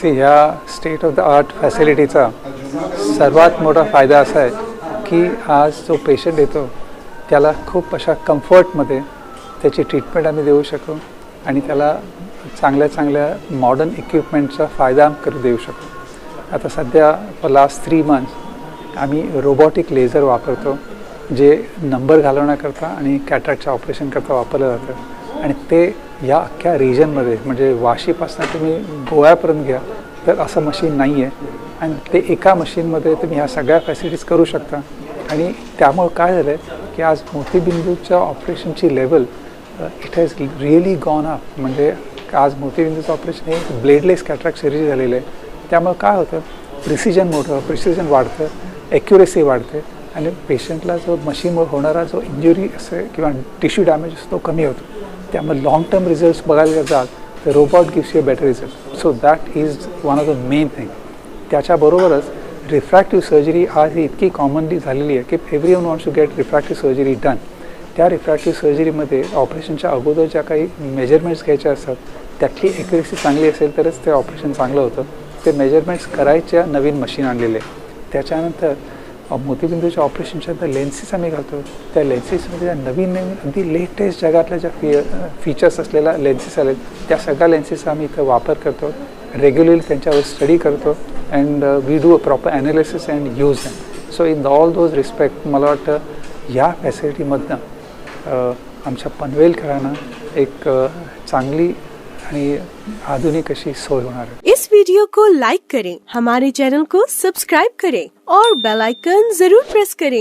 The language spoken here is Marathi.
सी ह्या स्टेट ऑफ द आर्ट फॅसिलिटीचा सर्वात मोठा फायदा असा आहे की आज जो पेशंट येतो त्याला खूप अशा कम्फर्टमध्ये त्याची ट्रीटमेंट आम्ही देऊ शकू आणि त्याला चांगल्या चांगल्या मॉडर्न इक्विपमेंटचा फायदा करू देऊ शकू. आता सध्या फॉर लास्ट थ्री मंथ्स आम्ही रोबोटिक लेझर वापरतो जे नंबर घालवण्याकरता आणि कॅटरॅक्टच्या ऑपरेशनकरता वापरलं जातं. आणि ते या अख्ख्या रिजनमध्ये म्हणजे वाशीपासून तुम्ही गोव्यापर्यंत घ्या तर असं मशीन नाही आहे आणि ते एका मशीनमध्ये तुम्ही ह्या सगळ्या फॅसिलिटीज करू शकता. आणि त्यामुळं काय झालं आहे की आज मोतीबिंदूच्या ऑपरेशनची level it has really gone up म्हणजे आज मोतीबिंदूचं ऑपरेशन हे ब्लेडलेस कॅट्रॅक्ट सिरीज झालेलं आहे. त्यामुळे काय होतं? प्रिसिजन मोठं प्रिसिजन वाढतं ॲक्युरेसी वाढते. आणि पेशंटला जो मशीनमुळे होणारा जो इंजुरी असेल किंवा टिश्यू डॅमेज असतो तो कमी होतो. त्यामुळे लाँग टर्म रिझल्ट्स बघायला जात तर robot gives you better result so that is one of the main thing त्याच्याबरोबरच रिफ्रॅक्टिव्ह सर्जरी आज ही इतकी कॉमनली झालेली आहे की everyone wants to get refractive surgery done त्या रिफ्रॅक्टिव्ह सर्जरीमध्ये ऑपरेशनच्या अगोदर ज्या काही मेजरमेंट्स घ्यायच्या असतात त्यातली एक्युरेसी चांगली असेल तरच ते ऑपरेशन चांगलं होतं. ते मेजरमेंट्स करायच्या नवीन मशीन आणलेले. त्याच्यानंतर मोतीबिंदूच्या ऑपरेशनच्या लेन्सेस आम्ही घालतो. त्या लेन्सेसमध्ये ज्या नवीन नवीन अगदी लेटेस्ट जगातल्या ज्या फी फीचर्स असलेल्या लेन्सेस आल्या त्या सगळ्या लेन्सेसचा आम्ही इथं वापर करतो. रेग्युलरली त्यांच्यावर स्टडी करतो and we do a proper analysis and use them so in all those respect मला वाटतं ह्या फॅसिलिटीमधनं uh, आमच्या पनवेलकरांना एक uh, चांगली आणि आधुनिक अशी सोय होणार इस वीडियो को लाइक करें हमारे चैनल को सब्सक्राइब करें और बेल आइकन जरूर प्रेस करें।